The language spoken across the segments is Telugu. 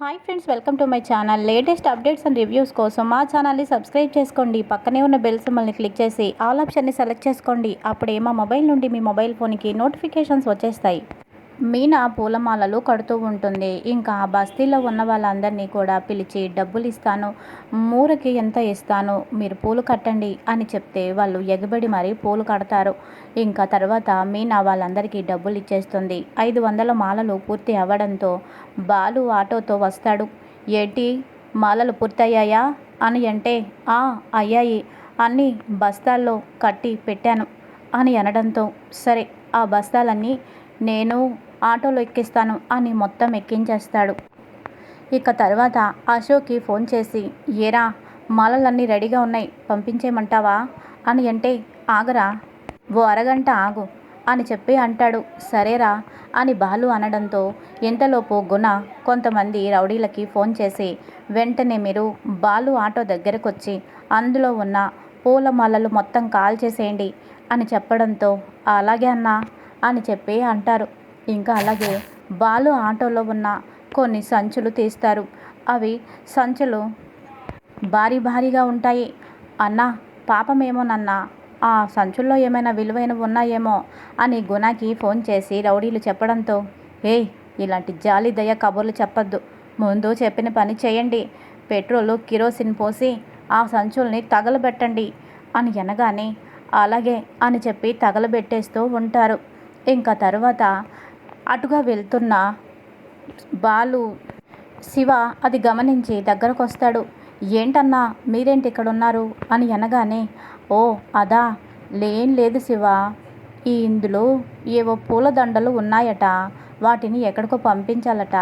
Hi friends welcome to my channel. Latest updates and reviews కోసం మా ఛానల్ని సబ్స్క్రైబ్ చేసుకోండి. పక్కనే ఉన్న బెల్ సింబల్ని క్లిక్ చేసి ఆల్ ఆప్షన్ని సెలెక్ట్ చేసుకోండి. అప్పుడే మా మొబైల్ నుండి మీ మొబైల్ ఫోన్కి నోటిఫికేషన్స్ వచ్చేస్తాయి. మీనా పూలమాలలు కడుతూ ఉంటుంది. ఇంకా ఆ బస్తీలో ఉన్న వాళ్ళందరినీ కూడా పిలిచి డబ్బులు ఇస్తాను మూరకి ఎంత ఇస్తాను? మీరు పూలు కట్టండి అని చెప్తే వాళ్ళు ఎగబడి మరీ పూలు కడతారు. ఇంకా తర్వాత మీనా వాళ్ళందరికీ డబ్బులు ఇచ్చేస్తుంది ఐదు వందల మాలలు పూర్తి అవ్వడంతో బాలు ఆటోతో వస్తాడు. ఏంటి? మాలలు పూర్తయ్యాయా? అని అంటే "ఆ, అయ్యాయి. అన్నీ బస్తాల్లో కట్టి పెట్టాను అని అనడంతో సరే ఆ బస్తాలన్నీ నేను ఆటోలో ఎక్కిస్తాను అని మొత్తం ఎక్కించేస్తాడు. ఇక తర్వాత అశోక్కి ఫోన్ చేసి ఏరా మాలలన్నీ రెడీగా ఉన్నాయి పంపించేయమంటావా? అని అంటే ఆగరా ఓ అరగంట ఆగు అని చెప్పి అంటాడు. సరేరా అని బాలు అనడంతో ఇంతలోపు గుణ కొంతమంది రౌడీలకి ఫోన్ చేసి వెంటనే మీరు బాలు ఆటో దగ్గరకు వచ్చి అందులో ఉన్న పూల మాలలు మొత్తం కాల్ చేసేయండి అని చెప్పడంతో అలాగే అన్నా అని చెప్పి అంటారు. ఇంకా అలాగే బాలు ఆటోలో ఉన్న కొన్ని సంచులు తీస్తారు. అవి సంచులు భారీ భారీగా ఉంటాయి. అన్న పాపమేమోనన్నా ఆ సంచుల్లో ఏమైనా విలువైనవి ఉన్నాయేమో అని గుణాకి ఫోన్ చేసి రౌడీలు చెప్పడంతో ఏయ్ ఇలాంటి జాలి దయ కబుర్లు చెప్పొద్దు. ముందు చెప్పిన పని చేయండి. పెట్రోలు కిరోసిన్ పోసి ఆ సంచుల్ని తగలబెట్టండి అని అనగానే అలాగే అని చెప్పి తగలబెట్టేస్తూ ఉంటారు. ఇంకా తర్వాత అటుగా వెళ్తున్న బాలు శివ అది గమనించి దగ్గరకు వస్తాడు ఏంటన్నా మీరేంటి ఇక్కడ ఉన్నారు అని అనగానే ఓ అదా లేం లేదు శివ. ఈ ఇందులో ఏవో పూలదండలు ఉన్నాయట. వాటిని ఎక్కడికో పంపించాలట.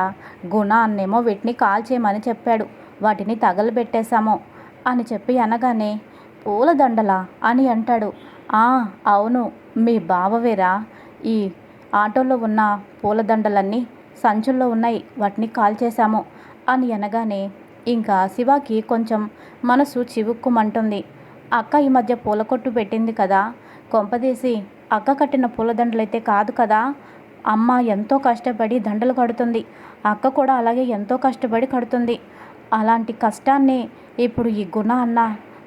గుణ అన్నేమో వీటిని కాల్ చేయమని చెప్పాడు. వాటిని తగలబెట్టేశాము. అని చెప్పి అనగానే పూలదండలా? అని అంటాడు. "ఆ, అవును. మీ బావవేరా ఈ ఆటోలో ఉన్న పూలదండలన్నీ సంచుల్లో ఉన్నాయి. వాటిని కాల్ చేశాము అని అనగానే ఇంకా శివకి కొంచెం మనసు చివుక్కుమంటుంది. అక్క ఈ మధ్య పూల కొట్టు పెట్టింది కదా. కొంపదీసి అక్క కట్టిన పూలదండలైతే కాదు కదా. అమ్మ ఎంతో కష్టపడి దండలు కడుతుంది. అక్క కూడా అలాగే ఎంతో కష్టపడి కడుతుంది. అలాంటి కష్టాన్ని ఇప్పుడు ఈ గుణ అన్న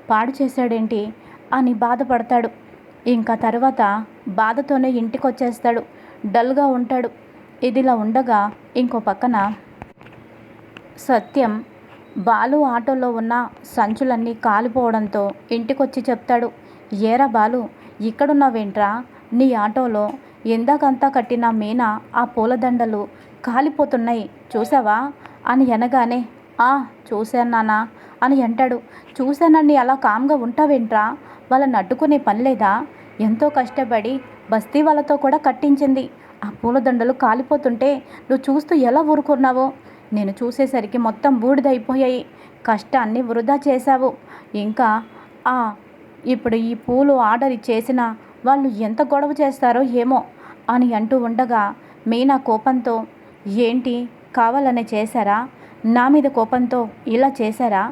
పాడు చేశాడేంటి అని బాధపడతాడు. ఇంకా తర్వాత బాధతోనే ఇంటికి వచ్చేస్తాడు డల్గా ఉంటాడు. ఇదిలా ఉండగా ఇంకో పక్కన సత్యం బాలు ఆటోలో ఉన్న సంచులన్నీ కాలిపోవడంతో ఇంటికొచ్చి చెప్తాడు. ఏరా బాలు ఇక్కడున్నావేంట్రా? నీ ఆటోలో ఎందాకంతా కట్టిన మీనా ఆ పూలదండలు కాలిపోతున్నాయి. చూసావా? అని అనగానే ఆ చూశాను నానా అని అంటాడు. చూశానని అలా కామ్గా ఉంటావేంట్రా? వాళ్ళని అడ్డుకునే పని లేదా? ఎంతో కష్టపడి బస్తీ వాళ్ళతో కూడా కట్టించింది. ఆ పూలదండలు కాలిపోతుంటే నువ్వు చూస్తూ ఎలా ఊరుకున్నావో? నేను చూసేసరికి మొత్తం బూడిదైపోయాయి. కష్టాన్ని వృధా చేశావు. ఇంకా ఆ ఇప్పుడు ఈ పూలు ఆర్డర్ చేసిన వాళ్ళు ఎంత గొడవ చేస్తారో ఏమో అని అంటూ ఉండగా మీనా కోపంతో ఏంటి? కావాలనే చేశారా? నా మీద కోపంతో ఇలా చేశారా?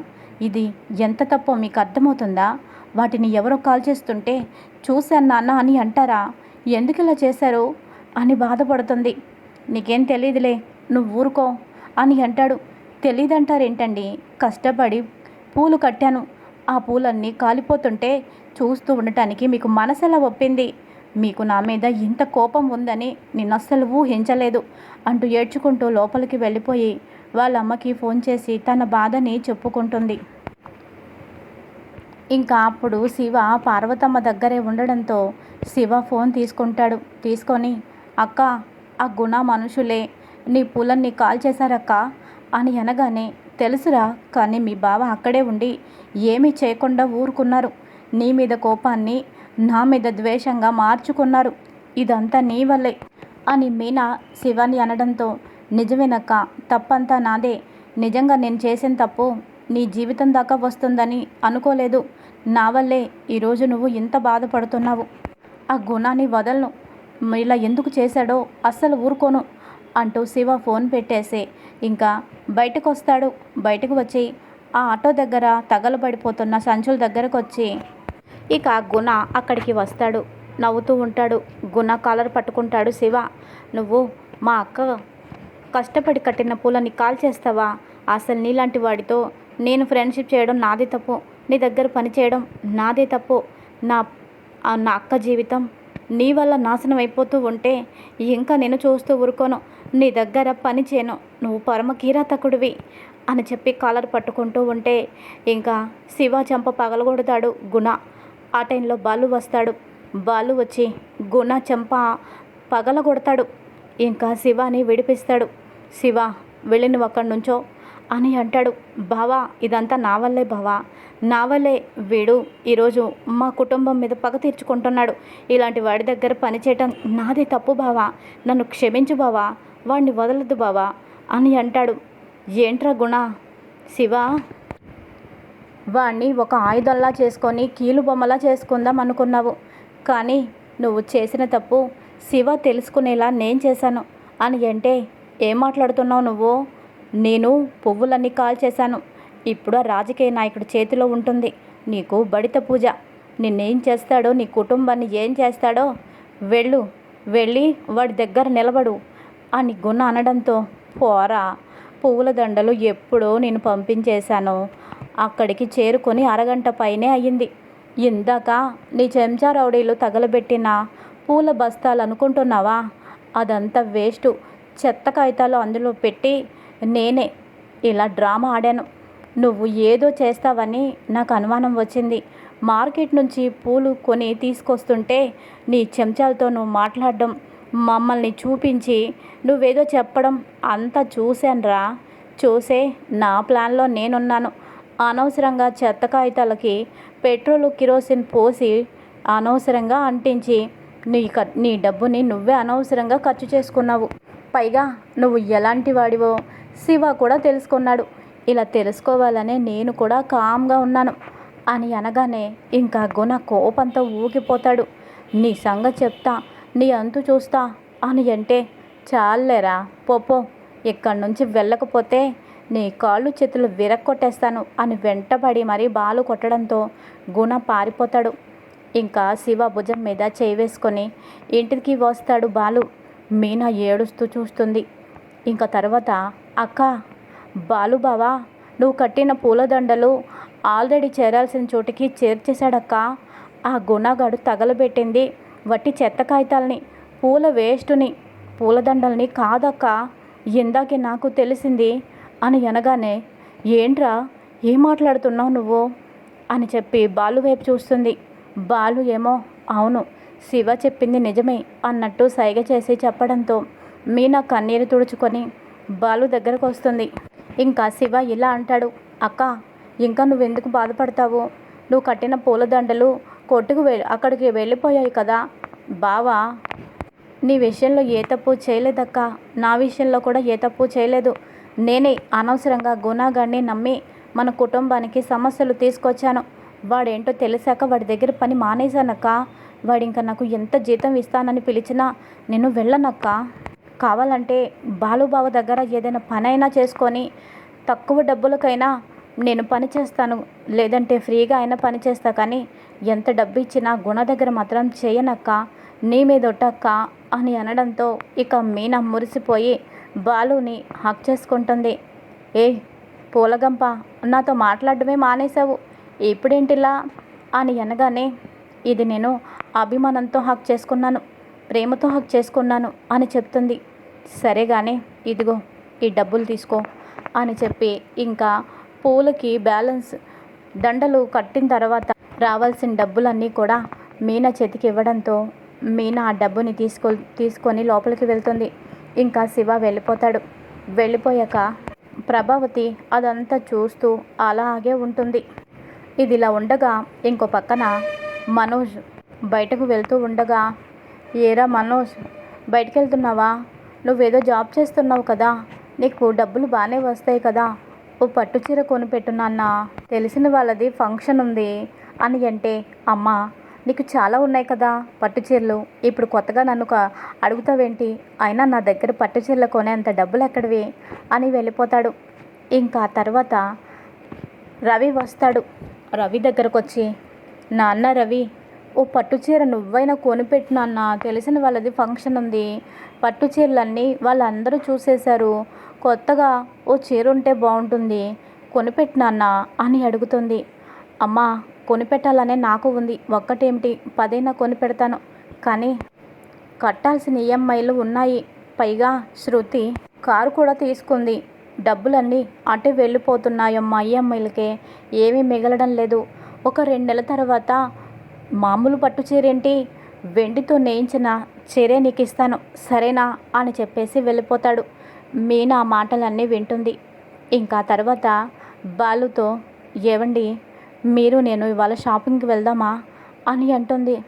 ఇది ఎంత తప్పో మీకు అర్థమవుతుందా? వాటిని ఎవరో కాల్ చేస్తుంటే చూశాను నాన్న అని అంటారా? ఎందుకు ఇలా చేశారు? అని బాధపడుతుంది. నీకేం తెలియదులే నువ్వు ఊరుకో అని అంటాడు. తెలియదంటారేంటండి కష్టపడి పూలు కట్టాను. ఆ పూలన్నీ కాలిపోతుంటే చూస్తూ ఉండటానికి మీకు మనసెలా ఒప్పింది? మీకు నా మీద ఇంత కోపం ఉందని నేను అస్సలు ఊహించలేదు అంటూ ఏడ్చుకుంటూ లోపలికి వెళ్ళిపోయి వాళ్ళ అమ్మకి ఫోన్ చేసి తన బాధని చెప్పుకుంటుంది. ఇంకా అప్పుడు శివ పార్వతమ్మ దగ్గరే ఉండడంతో శివ ఫోన్ తీసుకుంటాడు. తీసుకొని అక్క ఆ గుణ మనుషులే. నీ పూలన్నీ కాల్ చేశారక్క? అని అనగానే తెలుసురా కానీ మీ బావ అక్కడే ఉండి ఏమీ చేయకుండా ఊరుకున్నారు. నీ మీద కోపాన్ని నా మీద ద్వేషంగా మార్చుకున్నారు. ఇదంతా నీ వల్లే. అని మీనా శివాని అనడంతో నిజమేనక్క తప్పంతా నాదే. నిజంగా నేను చేసిన తప్పు నీ జీవితం దాకా వస్తుందని అనుకోలేదు. నా వల్లే ఈరోజు నువ్వు ఇంత బాధపడుతున్నావు. ఆ గుణాన్ని వదలను. ఇలా ఎందుకు చేశాడో అస్సలు ఊరుకోను అంటూ శివ ఫోన్ పెట్టేసి. ఇంకా బయటకు వస్తాడు బయటకు వచ్చి ఆ ఆటో దగ్గర తగలబడిపోతున్న సంచుల దగ్గరకు వచ్చి ఇక గుణ అక్కడికి వస్తాడు. నవ్వుతూ ఉంటాడు. గుణ కాలర్ పట్టుకుంటాడు శివ. నువ్వు మా అక్క కష్టపడి కట్టిన పూలని కాల్ చేస్తావా? అసలు నీలాంటి వాడితో నేను ఫ్రెండ్షిప్ చేయడం నాదే తప్పు. నీ దగ్గర పని చేయడం నాదే తప్పు. నా నా అక్క జీవితం. నీ వల్ల నాశనం అయిపోతూ ఉంటే ఇంకా నేను చూస్తూ ఊరుకోను. నీ దగ్గర పని చేయను. నువ్వు పరమ కీరాతకుడివి అని చెప్పి కాలర్ పట్టుకుంటూ ఉంటే ఇంకా శివ చెంప పగలగొడతాడు గుణ. ఆ టైంలో బాలు వస్తాడు. బాలు వచ్చి గుణ చెంప పగలగొడతాడు. ఇంకా శివాని విడిపిస్తాడు. శివ వెళ్ళి నువ్వు అక్కడి నుంచో. అని అంటాడు. బావా ఇదంతా నా వల్లే బావా. నా వల్లే వీడు ఈరోజు మా కుటుంబం మీద పగ తీర్చుకుంటున్నాడు. ఇలాంటి వాడి దగ్గర పనిచేయటం నాది తప్పు బావా. నన్ను క్షమించు బావా. వాడిని వదలద్దు బావా అని అంటాడు. ఏంట్రా గుణ? శివ? వాణ్ణి ఒక ఆయుధంలా చేసుకొని కీలు బొమ్మలా చేసుకుందాం అనుకున్నావు. కానీ నువ్వు చేసిన తప్పు శివ తెలుసుకునేలా నేను చేశాను. అని అంటే ఏం మాట్లాడుతున్నావు నువ్వు? నేను పువ్వులన్నీ కాల్ చేశాను ఇప్పుడు ఆ రాజకీయ నాయకుడి చేతిలో ఉంటుంది. నీకు బడిత పూజ. నిన్నేం చేస్తాడో నీ కుటుంబాన్ని ఏం చేస్తాడో వెళ్ళు. వెళ్ళి వాడి దగ్గర నిలబడు అని గుణ అనడంతో పోరా పువ్వుల దండలు ఎప్పుడో నేను పంపించేశాను. అక్కడికి చేరుకొని అరగంట పైనే అయ్యింది. ఇందాక నీ చెంచా రౌడీలు తగలబెట్టిన పూల బస్తాలు అనుకుంటున్నావా? అదంతా వేస్టు. చెత్త కాగితాలు అందులో పెట్టి నేనే ఇలా డ్రామా ఆడాను. నువ్వు ఏదో చేస్తావని నాకు అనుమానం వచ్చింది. మార్కెట్ నుంచి పూలు కొని తీసుకొస్తుంటే నీ చెంచాలతో నువ్వు మాట్లాడడం మమ్మల్ని చూపించి నువ్వేదో చెప్పడం అంతా చూశానురా. చూసే నా ప్లాన్లో నేనున్నాను. అనవసరంగా చెత్త కాగితాలకి పెట్రోల్ కిరోసిన్ పోసి అనవసరంగా అంటించి నీ క నీ డబ్బుని నువ్వే అనవసరంగా ఖర్చు చేసుకున్నావు. పైగా నువ్వు ఎలాంటి వాడివో శివ కూడా తెలుసుకున్నాడు. ఇలా తెలుసుకోవాలనే నేను కూడా కామ్గా ఉన్నాను అని అనగానే ఇంకా గుణ కోపంతో ఊగిపోతాడు. నీ సంగతి చెప్తా నీ అంతు చూస్తా అని అంటే చాలేరా పోపో ఇక్కడి నుంచి వెళ్ళకపోతే నీ కాళ్ళు చేతులు విరక్కొట్టేస్తాను అని వెంటబడి మరీ బాలు కొట్టడంతో గుణ పారిపోతాడు. ఇంకా శివ భుజం మీద చేయి వేసుకొని ఇంటికి వస్తాడు బాలు. మీనా ఏడుస్తూ చూస్తుంది. ఇంకా తర్వాత అక్క బాలుబావా నువ్వు కట్టిన పూలదండలు ఆల్రెడీ చేరాల్సిన చోటికి చేర్చేశాడక్క. ఆ గుణగాడు తగలబెట్టింది వట్టి చెత్త కాగితాలని పూల వేస్టుని పూలదండల్ని కాదక్క. ఇందాకే నాకు తెలిసింది అని అనగానే ఏంట్రా ఏం మాట్లాడుతున్నావు నువ్వు? అని చెప్పి బాలు వైపు చూస్తుంది. బాలు ఏమో అవును శివ చెప్పింది నిజమే అన్నట్టు సైగ చేసి చెప్పడంతో మీనా కన్నీరు తుడుచుకొని బాలు దగ్గరకు వస్తుంది. ఇంకా శివ ఇలా అంటాడు అక్క ఇంకా నువ్వెందుకు బాధపడతావు? నువ్వు కట్టిన పూలదండలు కొట్టుకు వె అక్కడికి వెళ్ళిపోయాయి కదా. బావా నీ విషయంలో ఏ తప్పు చేయలేదక్క. నా విషయంలో కూడా ఏ తప్పు చేయలేదు. నేనే అనవసరంగా గుణాగాన్ని నమ్మి మన కుటుంబానికి సమస్యలు తీసుకొచ్చాను. వాడేంటో తెలిసాక వాడి దగ్గర పని మానేశానక్క. వాడింకా నాకు ఎంత జీతం ఇస్తానని పిలిచినా నేను వెళ్ళనక్కా. కావాలంటే బాలుబావ దగ్గర ఏదైనా పని అయినా చేసుకొని తక్కువ డబ్బులకైనా నేను పని చేస్తాను. లేదంటే ఫ్రీగా అయినా పని చేస్తా కానీ ఎంత డబ్బు ఇచ్చినా గుణ దగ్గర మాత్రం చేయనక్క నీ మీద ఒట్టక్క అని అనడంతో ఇక మీనా మురిసిపోయి బాలుని హక్ చేసుకుంటుంది. ఏ పూలగంప నాతో మాట్లాడమే మానేశావు. ఇప్పుడేంటిలా? అని అనగానే ఇది నేను అభిమానంతో హక్ చేసుకున్నాను. ప్రేమతో హక్ చేసుకున్నాను అని చెప్తుంది. సరేగానే ఇదిగో ఈ డబ్బులు తీసుకో అని చెప్పి ఇంకా పూలకి బ్యాలెన్స్ దండలు కట్టిన తర్వాత రావాల్సిన డబ్బులన్నీ కూడా మీనా చేతికి ఇవ్వడంతో మీనా ఆ డబ్బుని తీసుకో తీసుకొని లోపలికి వెళ్తుంది. ఇంకా శివ వెళ్ళిపోతాడు. వెళ్ళిపోయాక ప్రభావతి అదంతా చూస్తూ అలాగే ఉంటుంది. ఇది ఇలా ఉండగా ఇంకో పక్కన మనోజ్ బయటకు వెళ్తూ ఉండగా ఏరా మనోజ్ బయటికి వెళ్తున్నావా నువ్వేదో జాబ్ చేస్తున్నావు కదా? నీకు డబ్బులు బాగానే వస్తాయి కదా? ఓ పట్టు చీర కొనిపెట్టు నాన్న తెలిసిన వాళ్ళది ఫంక్షన్ ఉంది అని అంటే అమ్మ నీకు చాలా ఉన్నాయి కదా పట్టు చీరలు. ఇప్పుడు కొత్తగా నన్ను అడుగుతావేంటి? అయినా నా దగ్గర పట్టు చీరలు కొనేంత డబ్బులు ఎక్కడివి? అని వెళ్ళిపోతాడు. ఇంకా తర్వాత రవి వస్తాడు. రవి దగ్గరకు వచ్చి నాన్న రవి ఓ పట్టు చీర నువ్వైనా కొనిపెట్టు తెలిసిన వాళ్ళది ఫంక్షన్ ఉంది. పట్టు చీరలన్నీ వాళ్ళందరూ చూసేశారు. కొత్తగా ఓ చీర ఉంటే బాగుంటుంది. కొనిపెట్టినాన్న అని అడుగుతుంది. అమ్మా కొనిపెట్టాలనే నాకు ఉంది. ఒక్కటేమిటి? పదైనా కొనిపెడతాను. కానీ కట్టాల్సిన ఈఎంఐలు ఉన్నాయి. పైగా శృతి కారు కూడా తీసుకుంది. డబ్బులన్నీ అటే వెళ్ళిపోతున్నాయమ్మా ఈఎంఐలకే. ఏమీ మిగలడం లేదు. ఒక రెండు నెలల తర్వాత మామూలు పట్టు చీరేంటి? వెండితో నేయించిన చీరే నీకు ఇస్తాను సరేనా? అని చెప్పేసి వెళ్ళిపోతాడు. మీనా మాటలన్నీ వింటుంది. ఇంకా తర్వాత బాలుతో ఏవండి మీరు నేను ఇవాళ షాపింగ్కి వెళ్దామా? అని అంటుంది.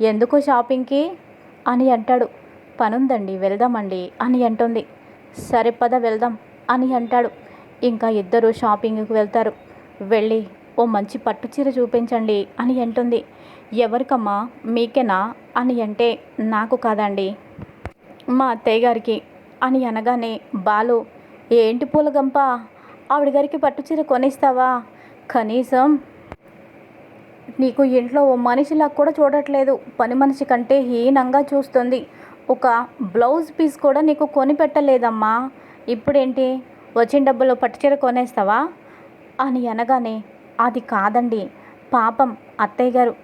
ఎందుకు షాపింగ్కి? అని అంటాడు. పనుందండి వెళ్దామండి అని అంటుంది. సరే పద వెళ్దాం అని అంటాడు. ఇంకా ఇద్దరు షాపింగ్కి వెళ్తారు. వెళ్ళి ఓ మంచి పట్టు చీర చూపించండి అని అంటుంది. ఎవరికమ్మా? మీకేనా? అని అంటే నాకు కాదండి. మా అత్తయ్య గారికి. అని అనగానే బాలు ఏంటి పూలగంప? ఆవిడ గారికి పట్టు చీర కొనిస్తావా? కనీసం నీకు ఇంట్లో ఓ మనిషిలా కూడా చూడట్లేదు. పని మనిషి కంటే హీనంగా చూస్తుంది. ఒక బ్లౌజ్ పీస్ కూడా నీకు కొని పెట్టలేదమ్మా. ఇప్పుడేంటి? వచ్చిన డబ్బులో పట్టుచీర కొనేస్తావా? అని అనగానే అది కాదండి. పాపం అత్తయ్య గారు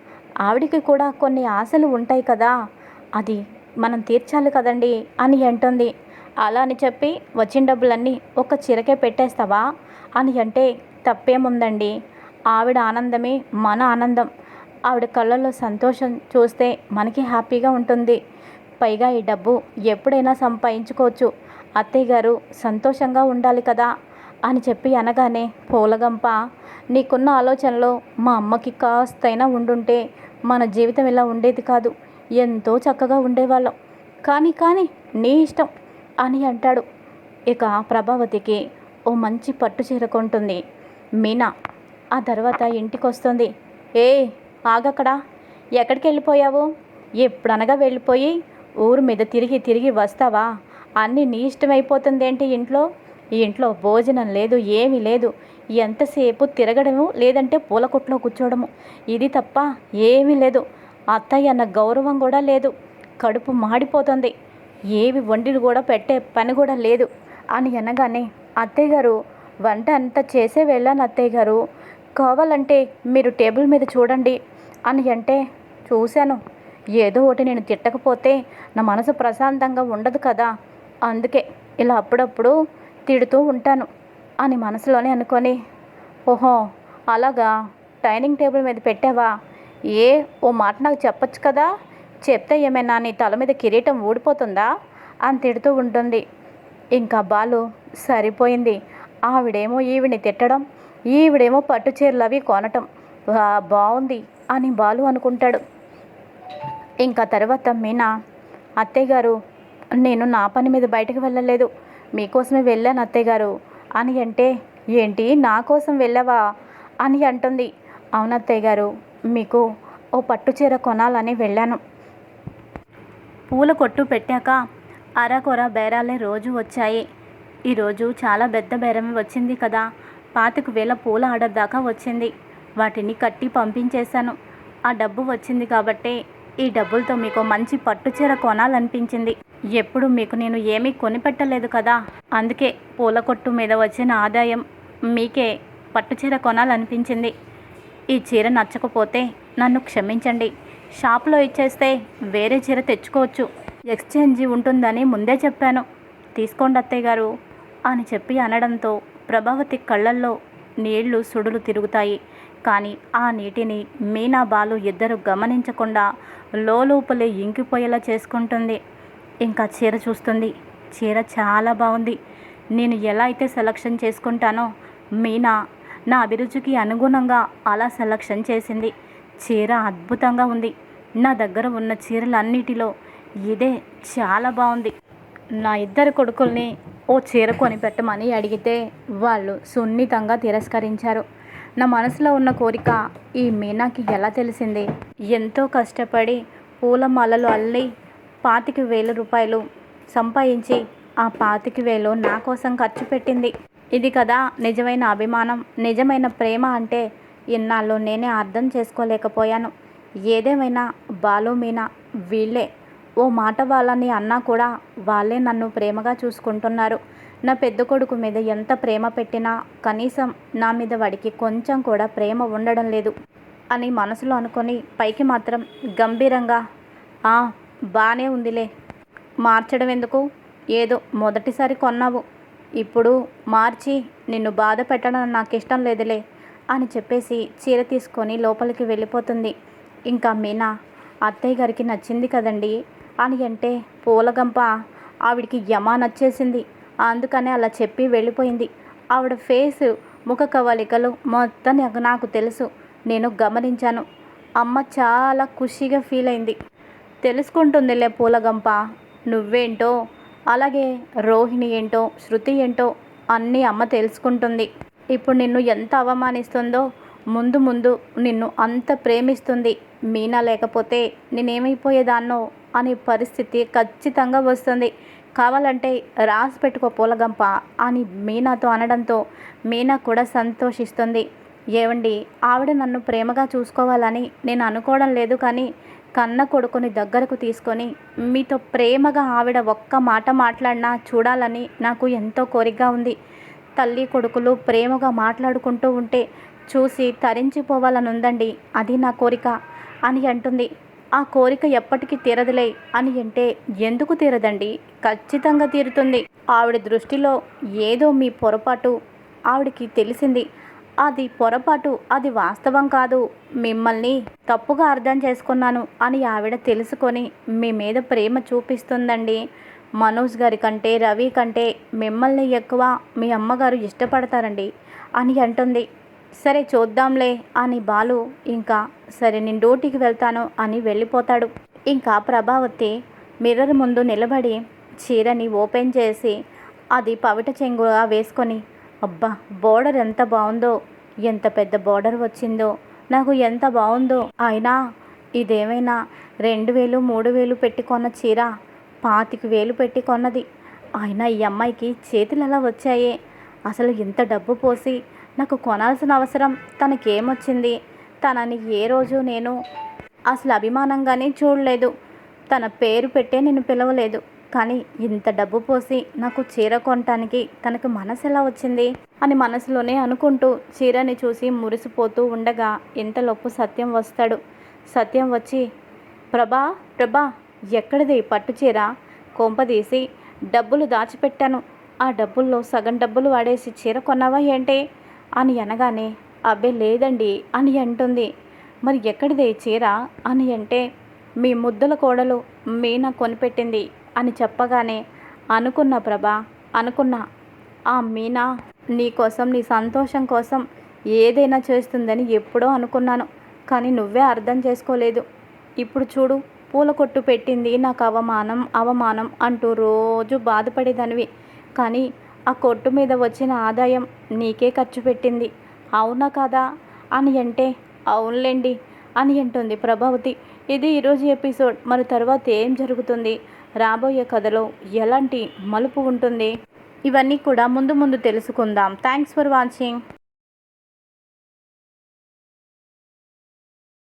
ఆవిడికి కూడా కొన్ని ఆశలు ఉంటాయి కదా. అది మనం తీర్చాలి కదండి అని అంటుంది. అలా అని చెప్పి వచ్చిన డబ్బులన్నీ ఒక చిరకే పెట్టేస్తావా? అని అంటే తప్పేముందండి? ఆవిడ ఆనందమే మన ఆనందం. ఆవిడ కళ్ళల్లో సంతోషం చూస్తే మనకి హ్యాపీగా ఉంటుంది. పైగా ఈ డబ్బు ఎప్పుడైనా సంపాదించుకోవచ్చు. అత్తయ్య గారు సంతోషంగా ఉండాలి కదా అని చెప్పి అనగానే పూలగంప నీకున్న ఆలోచనలో మా అమ్మకి కాస్తైనా ఉండుంటే మన జీవితం ఇలా ఉండేది కాదు. ఎంతో చక్కగా ఉండేవాళ్ళం. కానీ కానీ నీ ఇష్టం అని అంటాడు. ఇక ప్రభావతికి ఓ మంచి పట్టు చీర కొంటుంది. మీనా ఆ తర్వాత ఇంటికి వస్తుంది ఏ ఆగక్కడా? ఎక్కడికి వెళ్ళిపోయావు ఎప్పుడనగా వెళ్ళిపోయి ఊరు మీద తిరిగి తిరిగి వస్తావా? అన్నీ నీ ఇష్టమైపోతుంది ఏంటి ఇంట్లో? ఈ ఇంట్లో భోజనం లేదు ఏమీ లేదు. ఎంతసేపు తిరగడము లేదంటే పూల కొట్లో కూర్చోవడము ఇది తప్ప ఏమీ లేదు. అత్తయ్య అన్న గౌరవం కూడా లేదు. కడుపు మాడిపోతుంది. ఏవి వండిలు కూడా పెట్టే పని కూడా లేదు అని అనగానే అత్తయ్య గారు వంట అంతా చేసే వెళ్ళాను అత్తయ్య గారు. కావాలంటే మీరు టేబుల్ మీద చూడండి అని అంటే చూశాను. ఏదో ఒకటి నేను తిట్టకపోతే నా మనసు ప్రశాంతంగా ఉండదు కదా. అందుకే ఇలా అప్పుడప్పుడు తిడుతూ ఉంటాను. అని మనసులోనే అనుకొని ఓహో అలాగా? డైనింగ్ టేబుల్ మీద పెట్టావా? ఏ ఓ మాట నాకు చెప్పొచ్చు కదా? చెప్తే ఏమైనా నీ తల మీద కిరీటం ఊడిపోతుందా? అని తిడుతూ ఉంటుంది. ఇంకా బాలు సరిపోయింది. ఆవిడేమో ఈవిని తిట్టడం ఈవిడేమో పట్టు చీరలు అవి కొనటం. బాగుంది అని బాలు అనుకుంటాడు. ఇంకా తర్వాత మీనా అత్తయ్య గారు నేను నా పని మీద బయటకు వెళ్ళలేదు. మీకోసమే వెళ్ళాను అత్తయ్య గారు. అని అంటే ఏంటి? నా కోసం వెళ్ళవా? అని అంటుంది. అవునత్తయ్య గారు మీకు ఓ పట్టు చీర కొనాలని వెళ్ళాను. పూల కొట్టు పెట్టాక అరకొర బేరాలే రోజు వచ్చాయి. ఈరోజు చాలా పెద్ద బేరం వచ్చింది కదా. పాతిక వేల పూల ఆర్డర్ దాకా వచ్చింది. వాటిని కట్టి పంపించేశాను. ఆ డబ్బు వచ్చింది కాబట్టి ఈ డబ్బులతో మీకు మంచి పట్టు చీర కొనాలనిపించింది. ఎప్పుడు మీకు నేను ఏమీ కొనిపెట్టలేదు కదా? అందుకే పూల కొట్టు మీద వచ్చిన ఆదాయం మీకే పట్టు చీర కొనాలనిపించింది. ఈ చీర నచ్చకపోతే నన్ను క్షమించండి. షాప్లో ఇచ్చేస్తే వేరే చీర తెచ్చుకోవచ్చు. ఎక్స్చేంజ్ ఉంటుందని ముందే చెప్పాను. తీసుకోండి అత్తయ్య గారు అని చెప్పి అనడంతో ప్రభావతి కళ్ళల్లో నీళ్ళు సుడులు తిరుగుతాయి. కానీ ఆ నీటిని మీనా బాలు ఇద్దరు గమనించకుండా లోపలే ఇంకిపోయేలా చేసుకుంటుంది. ఇంకా చీర చూస్తుంది. చీర చాలా బాగుంది. నేను ఎలా అయితే సెలక్షన్ చేసుకుంటానో మీనా నా అభిరుచికి అనుగుణంగా అలా సెలక్షన్ చేసింది. చీర అద్భుతంగా ఉంది. నా దగ్గర ఉన్న చీరలన్నిటిలో ఇదే చాలా బాగుంది. నా ఇద్దరు కొడుకుల్ని ఓ చీర కొనిపెట్టమని అడిగితే వాళ్ళు సున్నితంగా తిరస్కరించారు. నా మనసులో ఉన్న కోరిక ఈ మీనాకి ఎలా తెలిసింది? ఎంతో కష్టపడి పూలమాలలు అల్లి పాతిక వేల రూపాయలు సంపాదించి ఆ పాతిక వేలు నా కోసం ఖర్చు పెట్టింది. ఇది కదా నిజమైన అభిమానం. నిజమైన ప్రేమ అంటే ఇన్నాళ్ళు నేనే అర్థం చేసుకోలేకపోయాను. ఏదేమైనా బాలు మీనా వీళ్ళే. ఓ మాట వాళ్ళని అన్నా కూడా వాళ్ళే నన్ను ప్రేమగా చూసుకుంటున్నారు. నా పెద్ద కొడుకు మీద ఎంత ప్రేమ పెట్టినా కనీసం నా మీద వాడికి కొంచెం కూడా ప్రేమ ఉండడం లేదు అని మనసులో అనుకొని పైకి మాత్రం గంభీరంగా "ఆ, బాగానే ఉందిలే. మార్చడం ఎందుకు? ఏదో మొదటిసారి కొన్నావు. ఇప్పుడు మార్చి నిన్ను బాధ పెట్టడం నాకు ఇష్టం లేదులే అని చెప్పేసి చీర తీసుకొని లోపలికి వెళ్ళిపోతుంది. ఇంకా మీనా అత్తయ్య గారికి నచ్చింది కదండి అని అంటే పూలగంప ఆవిడికి యమా నచ్చేసింది. అందుకనే అలా చెప్పి వెళ్ళిపోయింది. ఆవిడ ఫేస్ ముఖ కవలికలు మొత్తం నాకు తెలుసు. నేను గమనించాను. అమ్మ చాలా ఖుషిగా ఫీల్ అయింది తెలుసుకుంటుందిలే పూలగంప. నువ్వేంటో అలాగే రోహిణి ఏంటో శృతి ఏంటో అన్నీ అమ్మ తెలుసుకుంటుంది. ఇప్పుడు నిన్ను ఎంత అవమానిస్తుందో ముందు ముందు నిన్ను అంత ప్రేమిస్తుంది. మీనా లేకపోతే నేనేమైపోయేదాన్నో అనే పరిస్థితి ఖచ్చితంగా వస్తుంది. కావాలంటే రాసి పెట్టుకో పూలగంప అని మీనాతో అనడంతో మీనా కూడా సంతోషిస్తుంది. ఏవండి ఆవిడ నన్ను ప్రేమగా చూసుకోవాలని నేను అనుకోవడం లేదు కానీ కన్న కొడుకుని దగ్గరకు తీసుకొని మీతో ప్రేమగా ఆవిడ ఒక్క మాట మాట్లాడినా చూడాలని నాకు ఎంతో కోరికగా ఉంది. తల్లి కొడుకులు ప్రేమగా మాట్లాడుకుంటూ ఉంటే చూసి తరించిపోవాలని ఉందండి అది నా కోరిక అని అంటుంది. ఆ కోరిక ఎప్పటికీ తీరదులే అని అంటే ఎందుకు తీరదండి? ఖచ్చితంగా తీరుతుంది. ఆవిడ దృష్టిలో ఏదో మీ పొరపాటు. ఆవిడకి తెలిసింది. అది పొరపాటు అది వాస్తవం కాదు. మిమ్మల్ని తప్పుగా అర్థం చేసుకున్నాను అని ఆవిడ తెలుసుకొని మీ మీద ప్రేమ చూపిస్తుందండి. మనోజ్ గారి కంటే రవి కంటే మిమ్మల్ని ఎక్కువ మీ అమ్మగారు ఇష్టపడతారండి అని అంటుంది. సరే చూద్దాంలే అని బాలు ఇంకా సరే నేను డ్యూటీకి వెళ్తాను అని వెళ్ళిపోతాడు. ఇంకా ప్రభావతి మిర్రర్ ముందు నిలబడి చీరని ఓపెన్ చేసి అది పవిట చెంగుగా వేసుకొని అబ్బా బోర్డర్ ఎంత బాగుందో ఎంత పెద్ద బోర్డర్ వచ్చిందో నాకు ఎంత బాగుందో. అయినా ఇదేమైనా రెండు వేలు మూడు వేలు పెట్టి కొన్న చీర పాతిక వేలు పెట్టి కొన్నది. అయినా ఈ అమ్మాయికి చేతులు ఎలా వచ్చాయే? అసలు ఇంత డబ్బు పోసి నాకు కొనాల్సిన అవసరం తనకేమొచ్చింది? తనని ఏ రోజు నేను అసలు అభిమానంగానే చూడలేదు. తన పేరు పెట్టే నేను పిలవలేదు. కానీ ఇంత డబ్బు పోసి నాకు చీర కొనటానికి తనకు మనసు ఎలా వచ్చింది? అని మనసులోనే అనుకుంటూ చీరని చూసి మురిసిపోతూ ఉండగా ఇంతలోపు సత్యం వస్తాడు. సత్యం వచ్చి ప్రభా ప్రభా ఎక్కడిది పట్టు చీర? కొంపదీసి డబ్బులు దాచిపెట్టాను. ఆ డబ్బుల్లో సగం డబ్బులు వాడేసి చీర కొన్నావా ఏంటి అని అనగానే అబ్బే లేదండి అని అంటుంది. మరి ఎక్కడిదే చీర అని అంటే మీ ముద్దల కోడలు మీనా కొనిపెట్టింది. అని చెప్పగానే అనుకున్న ప్రభా అనుకున్న. ఆ మీనా నీ కోసం నీ సంతోషం కోసం ఏదైనా చేస్తుందని ఎప్పుడో అనుకున్నాను కానీ నువ్వే అర్థం చేసుకోలేదు. ఇప్పుడు చూడు పూల కొట్టు పెట్టింది నాకు అవమానం అవమానం అంటూ రోజు బాధపడేదానివి. కానీ ఆ కొట్టు మీద వచ్చిన ఆదాయం నీకే ఖర్చు పెట్టింది. అవునా కదా? అని అంటే అవునులేండి అని అంటుంది ప్రభావతి. ఇది ఈరోజు ఎపిసోడ్ మరి తర్వాత ఏం జరుగుతుంది? రాబోయే కథలో ఎలాంటి మలుపు ఉంటుంది? ఇవన్నీ కూడా ముందు ముందు తెలుసుకుందాం. Thanks for watching